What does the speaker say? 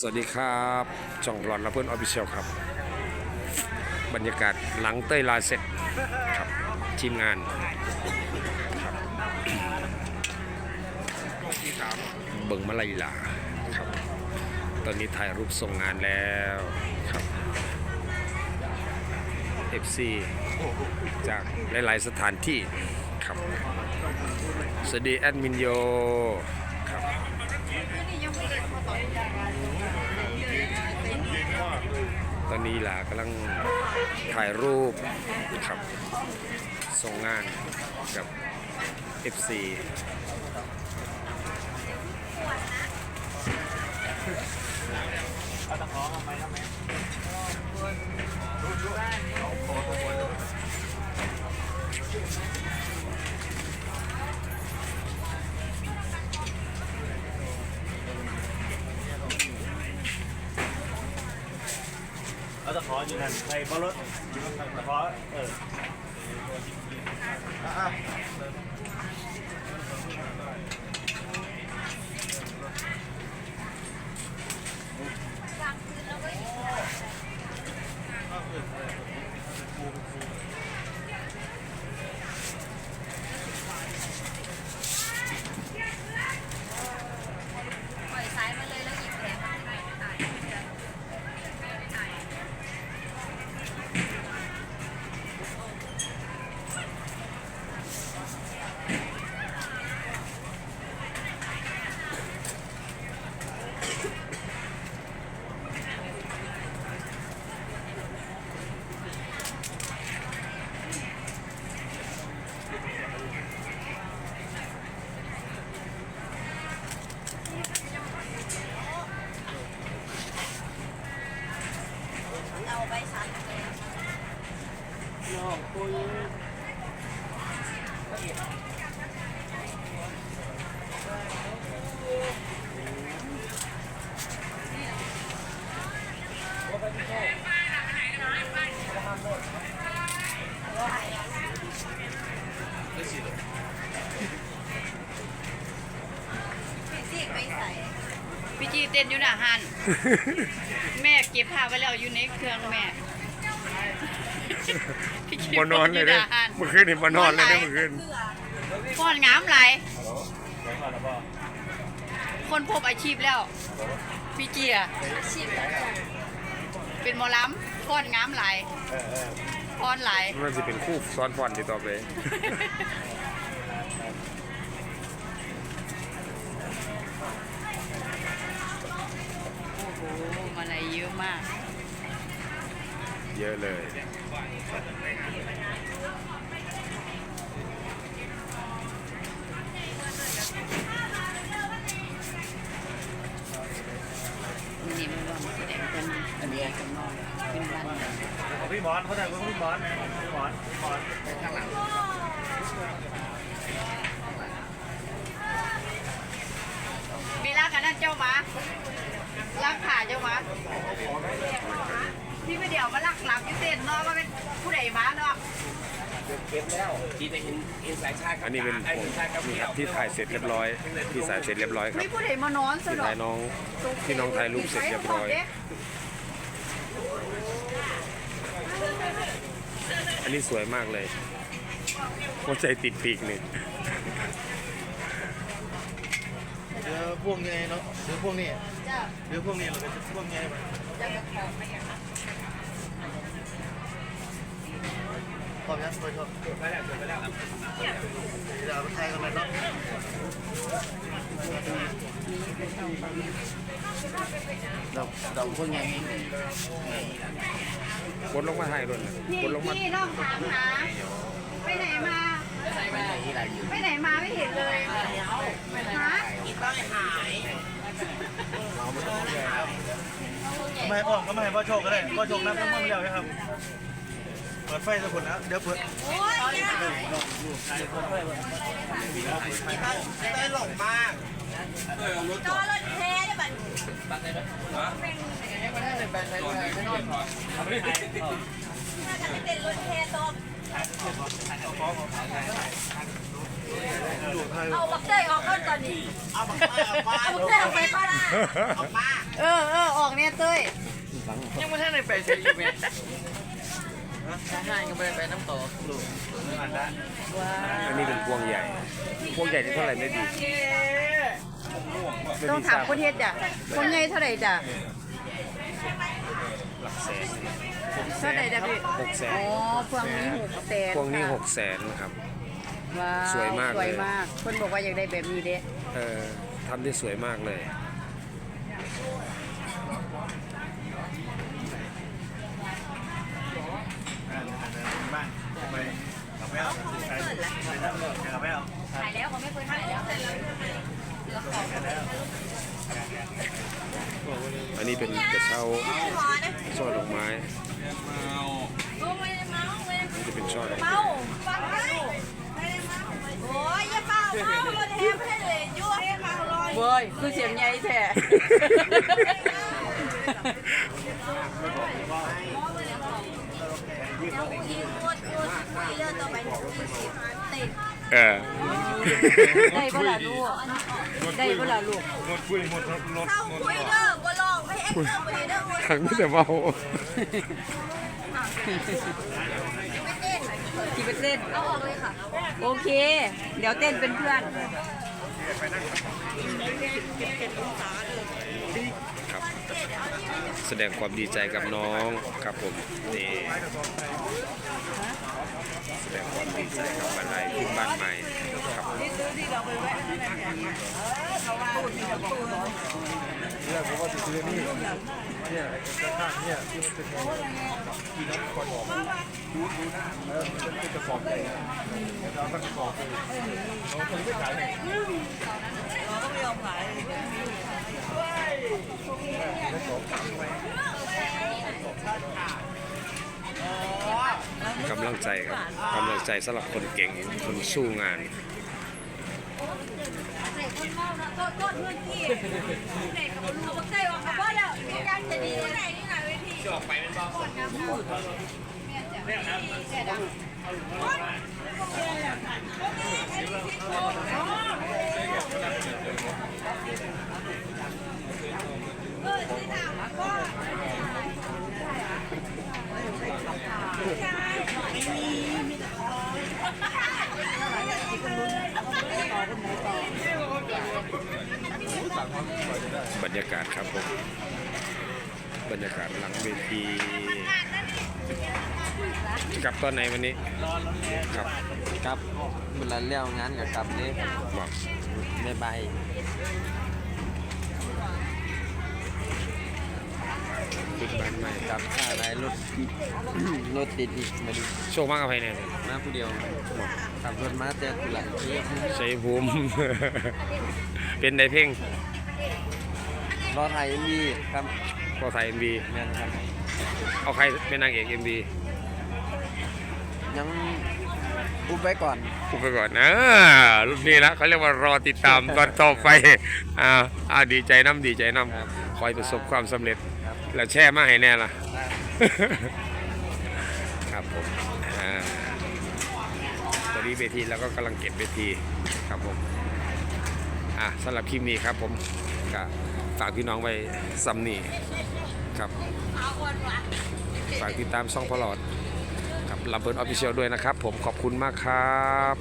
สวัสดีครับจ่องหลอนและเพื่อนออฟฟิเชียลครับ บรรยากาศหลังเต้ยลาเสร็จครับทีมงานครับเบิ่งมาลายลาครับ ตอนนี้ถ่ายรูปส่งงานแล้วครับ FC จากหลาย ๆ สถานที่ครับ สวัสดีแอดมินโยครับ ตอนนี้หลากำลังถ่ายรูปครับส่งงานกับ FC เอาตะขอมาไหมครับแม่ตะขออยู่ นั่นใส่บอลรถตะขอเอออะ ปล่อยซ้ายมาเลยแล้วหยิบแผลมาให้ถ่ายถ่าย เอาใบสันเลย พี่ซีกไปใส่ พี่จีเต้นอยู่ หน้าหันแม่เก็บผ้าไว้แล้วอยู่ในเครื่องแม่พี่จีบนนอนเลยเด้อต้นเมื่อคืนนี่บนนอนเลยเด้อเมื่อคืนฟ้อนงามไหลายไว้ก่อนแล้วพ่อคนพบอาชีพแล้ว พี่จีอะชิมเป็นหมอลำฟ้อนงามไหลายเออเออฟ้อนไหลายมันจะเป็นคู่ซ้อนฟอนที่ต่อไป มาก เยอะเลย นี่มันว่ามันแสดงกันอันนี้กันนอกเป็นวันของพี่หมอนเขาถ่ายของพี่หมอนพี่หมอนพี่หมอนข้างหลัง มีรักกันนั่นเจ้าหมารักขาเจ้าหมาพี่ไปเดี๋ยวมาลักหลับยี่เต้นเนาะว่าเป็นผู้ใดหมาเนาะที่จะเห็นเห็นสายชาติอันนี้เป็นผมนี่ครับที่ถ่ายเสร็จเรียบร้อยที่ถ่ายเสร็จเรียบร้อยครัไม่บผู้ใดมานอนซะที่หรอถ่ายน้องที่น้องถ่ายรูปเสร็จเรียบร้อย อันนี้สวยมากเลยหัวใจติดปีกนี่ เดี๋ยวพวกนี้เนาะเดี๋ยวพวกนี้จ้าเดี๋ยวพวกนี้เราจะพวกนี้ไปจะกระของไปอย่างนั้นขอบยังไปชอบไปแล้วไปแล้วเดี๋ยวไปไทยกันเลยเนาะเราเราพวกไงกดลงมาถ่ายรถนะพี่กดลงมาพี่น้องถามหาไปไหนมา ไปไหนมาไม่เห็นเลยหา ทำไมออกก็ไม่ให้พ่อโชคก็ได้พ่อโชคนับทั้งหมดแล้วครับ เปิดไฟสักคนนะเดี๋ยวเปิดโอ้ยเนี่ยได้หลงมากจอรถแท้เนี่ยบัตัดได้ไหมฮะไม่ได้เป็นแบรนด์ไทยไม่นอนก่อนน่าจะเป็นรถแท้ตบขอขอเอาบักเตยออกก่อนตอนนี้ เอาบักเตยออกไปก่อนเออเออ ออกเนี่ยเต้ยยังไม่ทันได้ไปใช่ไหมง่ายก็ไปไปน้ำตกดูอันนี้เป็นพวงใหญ่ พวงใหญ่ที่เท่าไหร่ไม่ดีไม่ต้องมีถามทรบคนเฮ็ดจ้ะคนใหญ่เท่าไหร่จ้ะหลักแสนเท่าไหร่จ้ะพี่หกแสนอ๋อพวงนี้หกแสนพวงนี้ค่ะหกแสนนะครับว้าวสวยมากสวยเลยมากคนบอกว่าอยากได้แบบนี้เด้เออทำได้สวยมากเลย บ้านไปกับแม่ไปกับแม่ ถ่ายแล้วเขาไม่เคยถ่ายแล้ว อันนี้ เป็นกระเช้าช่อดอกไม้ไม่ได้เมาไม่ได้นี่จะเป็นช่อดอกไม้เมาฟังด้เมาโอ้ยอย่าเมาเมาเลยแทบไม่ได้เลยยั่วให้เมาลอยเว้ยคือเสียงใหญ่แท้ยิงหมดยิงคุยเออได้บ่ล่ะลูกได้บ่ล่ะลูกหมดคุยหมดรถรถเข้าคุยเด้อ บ่ลองไม่เอ็กเด้อบ่เด้อบ่ทั้งไม่แต่เบากี่เปอร์เซ็นต์เอาออกเลยค่ะ โอเค เดี๋ยวเต้นเป็นเพื่อนครับ แสดงความดีใจกับน้องครับผมนี่แสดงความดีใจกับบ้านไรขึ้นบ้านใหม่ ครับเนี่ยผมว่าจะซื้อนี่เนี่ยข้างเนี่ยที่มันเป็นที่น้ำคอยบอกดูดูนะเออมันเป็นกระสอบใหญ่แล้วก็กระสอบเลยเราคนไม่ขายเนี่ยกำลังใจครับกำลังใจสำหรับคนเก่งคนสู้งใส่คนเมานะโทษโทษเพื่อนพี่ไหนกับเอาบักเก่งจะดีไหนนี่ไหน ทีจะออกไปเป็นบ้าคนนะพูดแม่จ๋ บรรยากาศครับผม บรรยากาศหลังเวทีจะกลับตอนไหนวันนี้ ครับครับเวลาเลี้ยวงานกับกลับนี่บอกไม่ไปขึ้นบ้านใหม่กลับค่าอะไรรถรถติดอีกมาดูโชว์มากกับใครเนี่ยมาผู้เดียวขับรถมาแต่ตุลาที่ใช้ภูมิเป็นไดเพ่ง รอไทยมีครับพอถ่ายเอ็มบีแม่นครับ เอาใครเป็นนางเอกเอ็มบียังอุบไว้ก่อนพูดไปก่อนนะรุ่นนี้นะเขาเรียกว่ารอติดตามตอนต่อไปอ่าอ่าดีใจน้ำดีใจน้ครับำคอยประสบความสำเร็จ ครับ แล้วแช่มาให้แน่ล่ะ ครับผมอ่าตอนนี้เวทีแล้วก็กำลังเก็บเวทีครับผมอะสำหรับคลิปนี้ครับผมก็ ฝากพี่น้องไว้ซัมนี่ครับฝากติดตามช่องพลอดกับลำเบิร์นออฟฟิเชียลด้วยนะครับ ผมขอบคุณมากครับ